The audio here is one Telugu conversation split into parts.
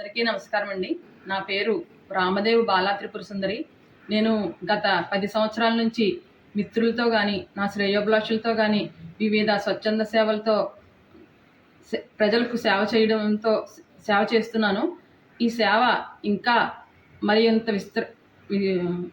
అందరికీ నమస్కారం అండి నా పేరు రామదేవ్ బాలా త్రిపుర సుందరి. నేను గత పది సంవత్సరాల నుంచి మిత్రులతో కానీ నా శ్రేయోభిలాషులతో కానీ వివిధ స్వచ్ఛంద సేవలతో ప్రజలకు సేవ చేయడంతో సేవ చేస్తున్నాను. ఈ సేవ ఇంకా మరింత విస్తృ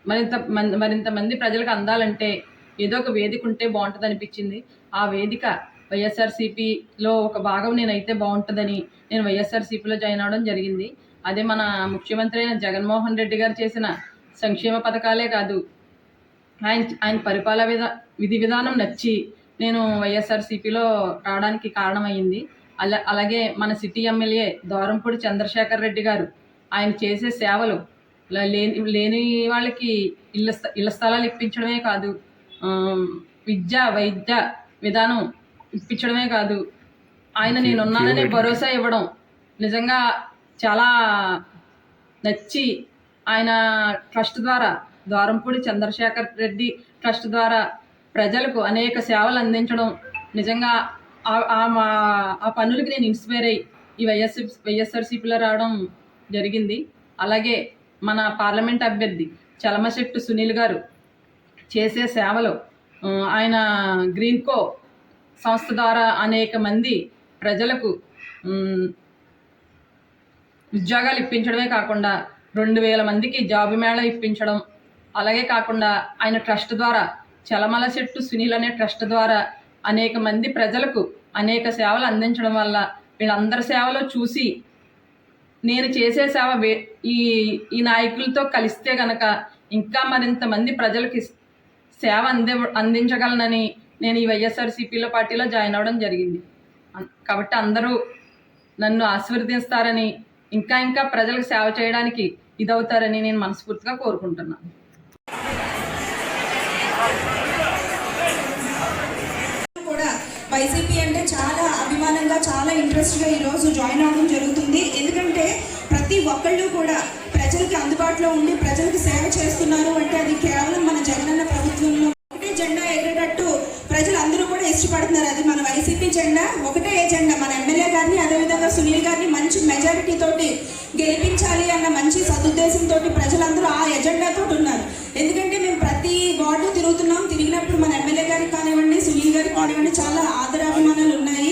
మరింత మం- మరింత మంది ప్రజలకు అందాలంటే ఏదో ఒక వేదిక ఉంటే బాగుంటుంది అనిపించింది ఆ వేదిక వైఎస్ఆర్సీపీలో ఒక భాగం నేనైతే బాగుంటుందని నేను వైఎస్ఆర్సీపీలో జాయిన్ అవడం జరిగింది. అదే మన ముఖ్యమంత్రి అయిన జగన్మోహన్ రెడ్డి గారు చేసిన సంక్షేమ పథకాలే కాదు ఆయన ఆయన పరిపాలన విధా విధి విధానం నచ్చి నేను వైఎస్ఆర్సీపీలో రావడానికి కారణమైంది. అలా అలాగే మన సిటీ ఎమ్మెల్యే దోరంపూడి చంద్రశేఖర్ రెడ్డి గారు ఆయన చేసే సేవలు లేని లేని వాళ్ళకి ఇళ్ళ స్థ- ఇళ్ళ స్థలాలు ఇప్పించడమే కాదు విద్య వైద్య విధానం ఇప్పించడమే కాదు. ఆయన నేనున్నాననే భరోసా ఇవ్వడం నిజంగా చాలా నచ్చి ఆయన ట్రస్ట్ ద్వారా ద్వారంపూడి చంద్రశేఖర్ రెడ్డి ట్రస్ట్ ద్వారా ప్రజలకు అనేక సేవలు అందించడం నిజంగా ఆ- ఆ మా ఆ పనులకి నేను ఇన్స్పైర్ అయ్యి ఈ వైఎస్ వైఎస్ఆర్సీపీలో రావడం జరిగింది. అలాగే మన పార్లమెంట్ అభ్యర్థి చలమశెట్టు సునీల్ గారు చేసే సేవలు ఆయన గ్రీన్కో సంస్థ ద్వారా అనేక మంది ప్రజలకు ఉద్యోగాలు ఇప్పించడమే కాకుండా రెండు వేల మందికి జాబ్ మేళ ఇప్పించడం అలాగే కాకుండా ఆయన ట్రస్ట్ ద్వారా చలమల చెట్టు సునీల్ అనే ట్రస్ట్ ద్వారా అనేక మంది ప్రజలకు అనేక సేవలు అందించడం వల్ల వీళ్ళందరి సేవలు చూసి నేను చేసే సేవ వే ఈ ఈ నాయకులతో కలిస్తే గనక ఇంకా మరింత మంది ప్రజలకి సేవ అంది అందించగలనని నేను ఈ వైఎస్ఆర్సీపీలో పార్టీలో జాయిన్ అవ్వడం జరిగింది. కాబట్టి అందరూ నన్ను ఆశీర్వదిస్తారని ఇంకా ఇంకా ప్రజలకు సేవ చేయడానికి ఇదవుతారని నేను మనస్ఫూర్తిగా కోరుకుంటున్నాను. కూడా వైసీపీ అంటే చాలా అభిమానంగా చాలా ఇంట్రెస్ట్గా ఈరోజు జాయిన్ అవ్వడం జరుగుతుంది. ఎందుకంటే ప్రతి ఒక్కళ్ళు కూడా ప్రజలకి అందుబాటులో ఉండి ప్రజలకు సేవ చేస్తున్నారు అంటే అది కేవలం మన జగనన్న ప్రభుత్వంలో ఒకటే జెండా ఎగరేటట్టు ప్రజలు అందరూ కూడా ఇష్టపడుతున్నారు అది ఎజెండా జెండా ఒకటే ఎజెండా మన ఎమ్మెల్యే గారిని అదేవిధంగా సునీల్ గారిని మంచి మెజారిటీ తోటి గెలిపించాలి అన్న మంచి సదుద్దేశంతో ప్రజలందరూ ఆ ఎజెండాతో ఉన్నారు ఎందుకంటే మేము ప్రతి వార్డు తిరుగుతున్నాం తిరిగినప్పుడు మన ఎమ్మెల్యే గారికి కానివ్వండి సునీల్ గారికి కానివ్వండి చాలా ఆదరాభిమానాలు ఉన్నాయి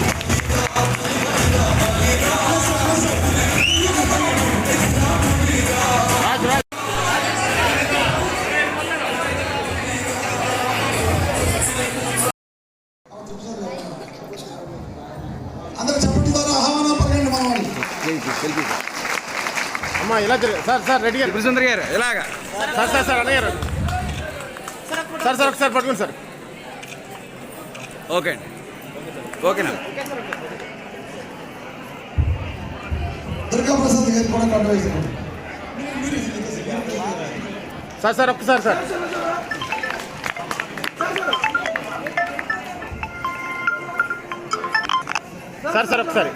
వాళ్ళు అమ్మా ఇలా తిరగ సార్ సార్ రెడీ గారు సుందర్ గారు ఇలాగా సార్ సార్ సార్ అన్నయ్య గారు సార్ సార్ ఒకసారి పట్టుకోండి సార్ ఓకే అండి ఓకేనా దుర్గా ప్రసాద్ గారు కూడా కంట్రోల్ సార్ సార్ ఒక్కసారి సార్ సార్ సార్ ఒకసారి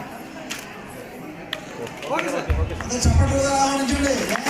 అందరూ చెప్పండి ద్వారా ఆహ్వానించండి